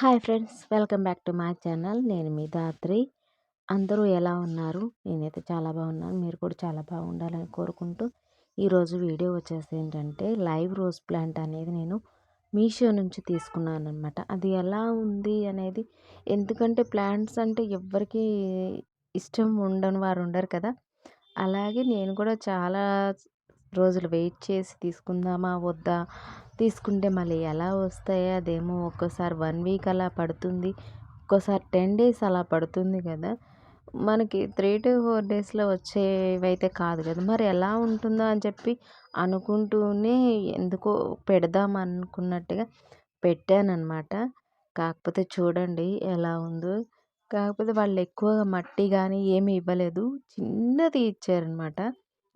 Hi friends welcome back to my channel. నేను మీ దాత్రి అందరూ ఎలా ఉన్నారు? నేనైతే చాలా బాగున్నాను. మీరు కూడా చాలా బాగుండాలని కోరుకుంటూ ఈరోజు వీడియో వచ్చేసి ఏంటంటే లైవ్ రోజ్ ప్లాంట్ అనేది నేను మీషో నుంచి తీసుకున్నాను అనమాట అది ఎలా ఉంది అనేది ఎందుకంటే ప్లాంట్స్ అంటే ఎవరికి ఇష్టం ఉండని వారు ఉండరు కదా. అలాగే నేను కూడా చాలా రోజులు వెయిట్ చేసి తీసుకుందామా వద్దా? తీసుకుంటే మళ్ళీ ఎలా వస్తాయో? అదేమో ఒక్కోసారి వన్ వీక్ అలా పడుతుంది. ఒక్కోసారి టెన్ డేస్ అలా పడుతుంది కదా? మనకి త్రీ టు ఫోర్ డేస్లో వచ్చేవైతే కాదు కదా? మరి ఎలా ఉంటుందో అని చెప్పి అనుకుంటూనే ఎందుకో పెడదాం అనుకున్నట్టుగా పెట్టానన్నమాట. కాకపోతే చూడండి ఎలా ఉందో. కాకపోతే వాళ్ళు ఎక్కువగా మట్టి కానీ ఏమి ఇవ్వలేదు. చిన్నది ఇచ్చారనమాట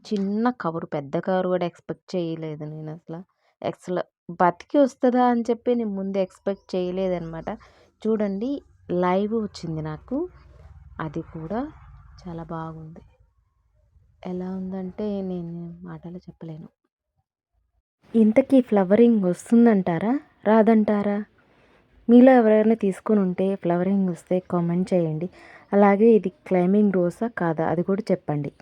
చిన్న కవరు పెద్ద కవర్ కూడా ఎక్స్పెక్ట్ చేయలేదు నేను అసలు. అసలు బతికి వస్తుందా అని చెప్పి నేను ముందు ఎక్స్పెక్ట్ చేయలేదన్నమాట చూడండి లైవ్ వచ్చింది నాకు. అది కూడా చాలా బాగుంది. ఎలా ఉందంటే నేను మాటలు చెప్పలేను. ఇంతకీ ఫ్లవరింగ్ వస్తుందంటారా? రాదంటారా? మీలో ఎవరైనా తీసుకొని ఉంటే ఫ్లవరింగ్ వస్తే కామెంట్ చేయండి. అలాగే ఇది క్లైంబింగ్ రోసా కాదా? అది కూడా చెప్పండి.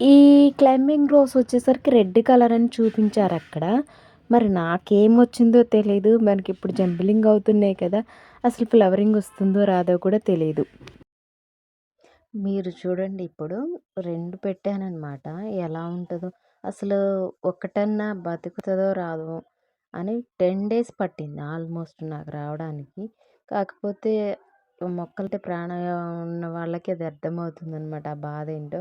ఈ క్లైంబింగ్ రోస్ వచ్చేసరికి రెడ్ కలర్ అని చూపించారు అక్కడ. మరి నాకేం వచ్చిందో తెలియదు మనకి ఇప్పుడు జంబిలింగ్ అవుతున్నాయి కదా. అసలు ఫ్లవరింగ్ వస్తుందో రాదో కూడా తెలియదు మీరు చూడండి ఇప్పుడు రెండు పెట్టానమాట ఎలా ఉంటుందో. అసలు ఒకటన్నా బతుకుతుందో రాదో అని టెన్ డేస్ పట్టింది. ఆల్మోస్ట్ నాకు రావడానికి. కాకపోతే మొక్కలతో ప్రాణం ఉన్న వాళ్ళకి అది అర్థమవుతుంది అనమాట ఆ బాధ ఏంటో.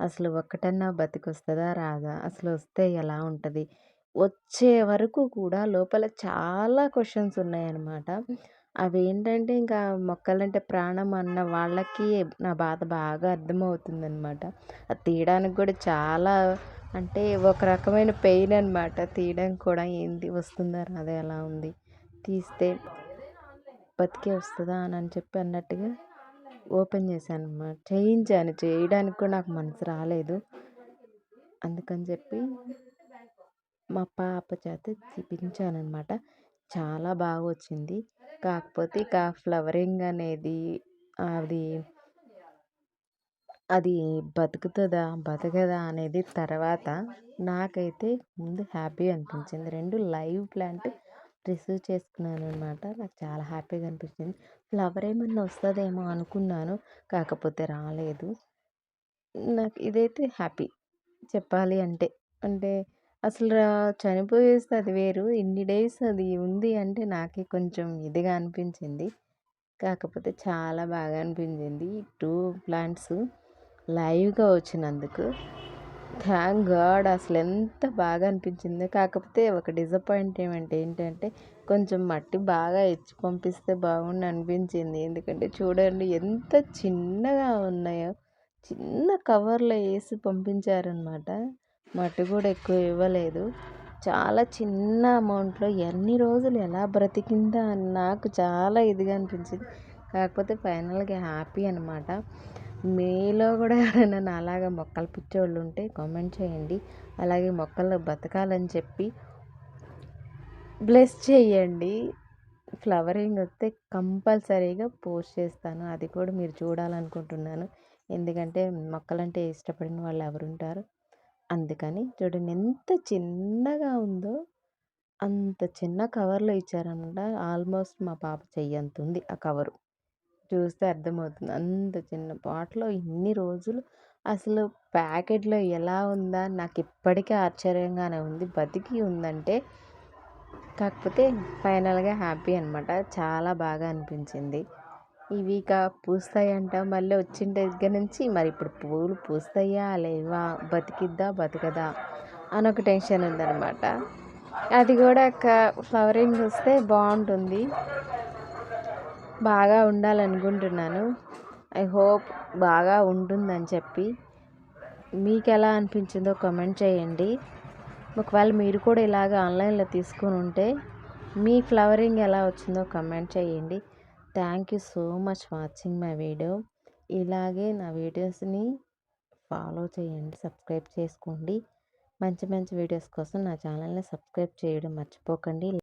అసలు ఒక్కటన్నా బతికొస్తుందా? రాదా? అసలు వస్తే ఎలా ఉంటుంది? వచ్చే వరకు కూడా లోపల చాలా క్వశ్చన్స్ ఉన్నాయన్నమాట అవి ఏంటంటే ఇంకా మొక్కలంటే ప్రాణం అన్న వాళ్ళకి నా బాధ బాగా అర్థమవుతుందనమాట. అది తీయడానికి కూడా చాలా అంటే ఒక రకమైన పెయిన్ అనమాట. తీయడానికి కూడా ఏంది? వస్తుందా? రాదా? ఎలా ఉంది? తీస్తే బతికే వస్తుందా అని అని చెప్పి అన్నట్టుగా ఓపెన్ చేశాను అనమాట చేయించాను చేయడానికి కూడా నాకు మనసు రాలేదు. అందుకని చెప్పి మా పాప చేత చూపించాను అనమాట చాలా బాగా వచ్చింది. కాకపోతే ఇక ఫ్లవరింగ్ అనేది అది అది బతుకుతుందా బతకదా అనేది తర్వాత నాకైతే ముందు హ్యాపీ అనిపించింది. రెండు లైవ్ ప్లాంట్ రిసీవ్ చేసుకున్నాను అనమాట నాకు చాలా హ్యాపీగా అనిపించింది. ఫ్లవర్ ఏమన్నా వస్తుందేమో అనుకున్నాను. కాకపోతే రాలేదు. నాకు ఇదైతే హ్యాపీ. చెప్పాలి అంటే. అంటే అసలు చనిపోయేస్తే అది వేరు. ఇన్ని డేస్ అది ఉంది అంటే నాకే కొంచెం ఇదిగా అనిపించింది. కాకపోతే చాలా బాగా అనిపించింది. టూ ప్లాంట్స్ లైవ్గా వచ్చినందుకు. థ్యాంక్ గాడ్ అసలు ఎంత బాగా అనిపించింది. కాకపోతే ఒక డిసప్పాయింట్మెంట్ ఏంటంటే కొంచెం మట్టి బాగా ఇచ్చి పంపిస్తే బాగుండు అనిపించింది. ఎందుకంటే చూడండి ఎంత చిన్నగా ఉన్నాయో చిన్న కవర్లో వేసి పంపించారనమాట మట్టి కూడా ఎక్కువ ఇవ్వలేదు. చాలా చిన్న అమౌంట్లో ఎన్ని రోజులు ఎలా బ్రతికిందా అని నాకు చాలా ఇదిగా అనిపించింది. కాకపోతే ఫైనల్గా హ్యాపీ అనమాట మీలో కూడా ఎవరైనా నాలాగా మొక్కలు పిచ్చోళ్ళు ఉంటే కామెంట్ చేయండి. అలాగే మొక్కలు బతకాలని చెప్పి బ్లెస్ చేయండి. ఫ్లవరింగ్ వస్తే కంపల్సరీగా పోస్ట్ చేస్తాను. అది కూడా మీరు చూడాలనుకుంటున్నాను. ఎందుకంటే మొక్కలంటే ఇష్టపడిన వాళ్ళు ఎవరుంటారు? అందుకని చూడండి ఎంత చిన్నగా ఉందో అంత చిన్న కవర్లో ఇచ్చారనమాట ఆల్మోస్ట్ మా పాప చెయ్యంత ఉంది ఆ కవరు చూస్తే అర్థమవుతుంది. అంత చిన్న పాటలో ఇన్ని రోజులు అసలు ప్యాకెట్లో ఎలా ఉందా? నాకు ఇప్పటికీ ఆశ్చర్యంగానే ఉంది. బతికి ఉందంటే కాకపోతే ఫైనల్గా హ్యాపీ అనమాట చాలా బాగా అనిపించింది. ఇవి ఇక పూస్తాయంట. మళ్ళీ వచ్చిన దగ్గర నుంచి మరి ఇప్పుడు పూలు పూస్తాయా? లేవా? బతికిద్దా? బతకదా? అని ఒక టెన్షన్ ఉందన్నమాట. అది కూడా ఫ్లవరింగ్ వస్తే బాగుంటుంది. బాగా ఉండాలనుకుంటున్నాను. ఐ హోప్ బాగా ఉంటుందని చెప్పి. మీకు ఎలా అనిపించిందో కామెంట్ చేయండి. ఒకవేళ మీరు కూడా ఇలాగ ఆన్లైన్లో తీసుకొని ఉంటే మీ ఫ్లవరింగ్ ఎలా వచ్చిందో కమెంట్ చేయండి. Thank you so much watching my video. ఇలాగే నా వీడియోస్ని ఫాలో చేయండి సబ్స్క్రైబ్ చేసుకోండి. మంచి మంచి వీడియోస్ కోసం నా ఛానల్ని సబ్స్క్రైబ్ చేయడం మర్చిపోకండి.